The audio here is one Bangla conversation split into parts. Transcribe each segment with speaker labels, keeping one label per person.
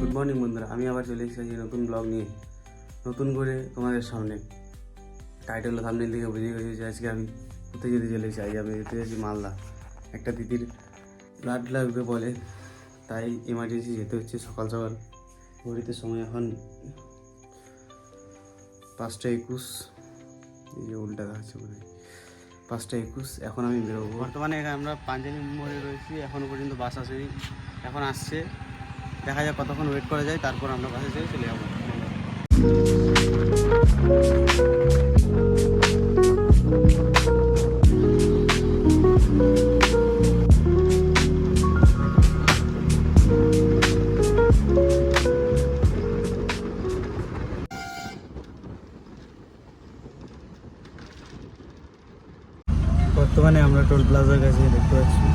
Speaker 1: গুড মর্নিং বন্ধুরা। আমি আবার চলে এসেছি নতুন ব্লগ নিয়ে। নতুন করে তোমাদের সামনে। টাইটেল সামনে দিকে বুঝে গেছি যে আজকে আমি কোথায় যেতে চলেছি। আজ আমি যেতে যাচ্ছি মালদা। একটা দিদির ব্লাড লাগবে বলে, তাই এমার্জেন্সি যেতে হচ্ছে সকাল সকাল। ঘড়িতে সময় এখন পাঁচটা একুশ। এই যে উল্টা দেখাচ্ছে মনে হয় পাঁচটা একুশ, এখন আমি বেরোবো। বর্তমানে আমরা পাঞ্জাবি মোড়ে রয়েছি। এখনও পর্যন্ত বাস আসেনি। এখন আসছে। দেখা যাক কতক্ষণ ওয়েট করা যায়, তারপর আমরা বাসে যেয়ে চলে যাব। বর্তমানে আমরা টোল প্লাজার কাছে দেখতে পাচ্ছি।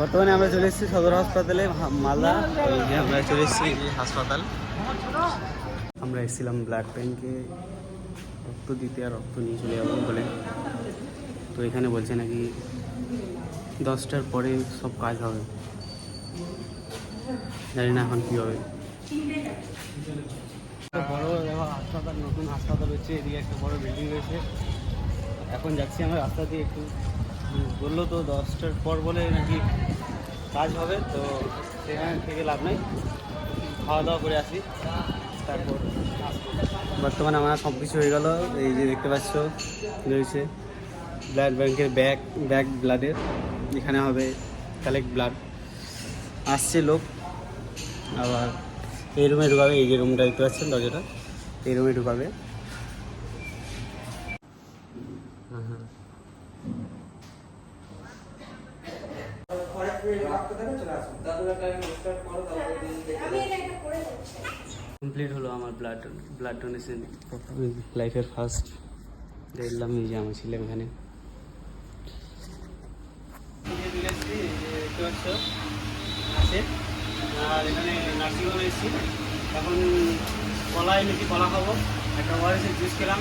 Speaker 1: বর্তমানে আমরা চলে এসেছি সদর হাসপাতালে মালদা। আমরা চলে এসেছি হাসপাতাল। আমরা এসেছিলাম ব্লাড ব্যাংকে। রক্ত দিতে আর রক্ত নিয়ে চলে যাব বলে। তো এখানে বলছে নাকি দশটার পরে সব কাজ হবে। জানি না এখন কী হবে। বড় হাসপাতাল, নতুন হাসপাতাল হচ্ছে, এদিকে একটা বড় বিল্ডিং রয়েছে। এখন যাচ্ছি আমরা রাস্তা দিয়ে একটু। বলল তো দশটার পর বলে নাকি কাজ হবে, তো সেখানে থেকে লাভ নেই। খাওয়া দাওয়া করে আসি, তারপর বর্তমানে আমার সব কিছু হয়ে গেল, এই যে দেখতে পাচ্ছ, রয়েছে ব্লাড ব্যাংকের ব্যাগ ব্যাগ ব্লাডের এখানে হবে কালেক্ট ব্লাড আসছে লোক, আবার এই রুমে ঢুকাবে এই যে রুমটা দেখতে পাচ্ছেন দরজাটা। এই রুমে ঢুকাবে। হ্যাঁ হ্যাঁ কমপ্লিট হলো আমার ব্লাড ব্লাড ডোনেশন লাইফের ফার্স্ট দেখলাম এই যে আমার ছিলাম এখানে। আছে। আর এখানে নার্সিংহোমে এসেছি। এখন কলা এনেছি, কলা খাব। একটা ওয়ারেসের জুস খেলাম।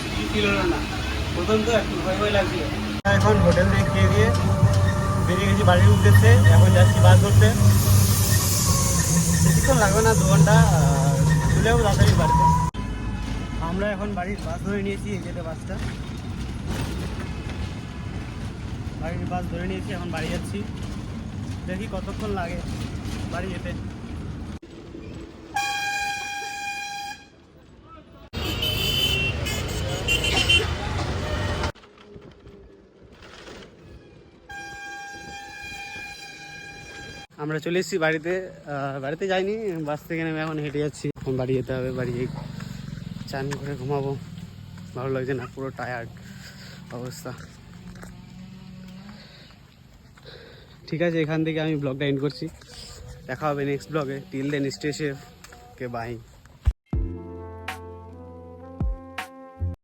Speaker 1: সুজি ছিল না প্রথম তো একটু ভয় ভয় লাগছিল। এখন হোটেল থেকে খেয়ে দিয়ে বেরিয়ে গেছি বাড়ির উদ্দেশ্যে। এখন যাচ্ছি বাস ধরতে। বেশিক্ষণ লাগবে না দু ঘণ্টা চলেও তাড়াতাড়ি বাড়িতে। আমরা এখন বাড়ির বাস ধরে নিয়েছি, এই যেটা বাসটা। বাড়ির বাস ধরে নিয়েছি, এখন বাড়ি যাচ্ছি। দেখি কতক্ষণ লাগে বাড়ি যেতে। আমরা চলে এসেছি বাড়িতে বাড়িতে যাইনি, বাস থেকে নেমে এখন হেঁটে যাচ্ছি। এখন বাড়ি যেতে হবে, বাড়ি গিয়ে চান করে ঘুমাবো। ভালো লাগছে না, পুরো টায়ার্ড অবস্থা। ঠিক আছে, এখান থেকে আমি ব্লগটা এন্ড করছি। দেখা হবে নেক্সট ব্লগে till then stay okay bye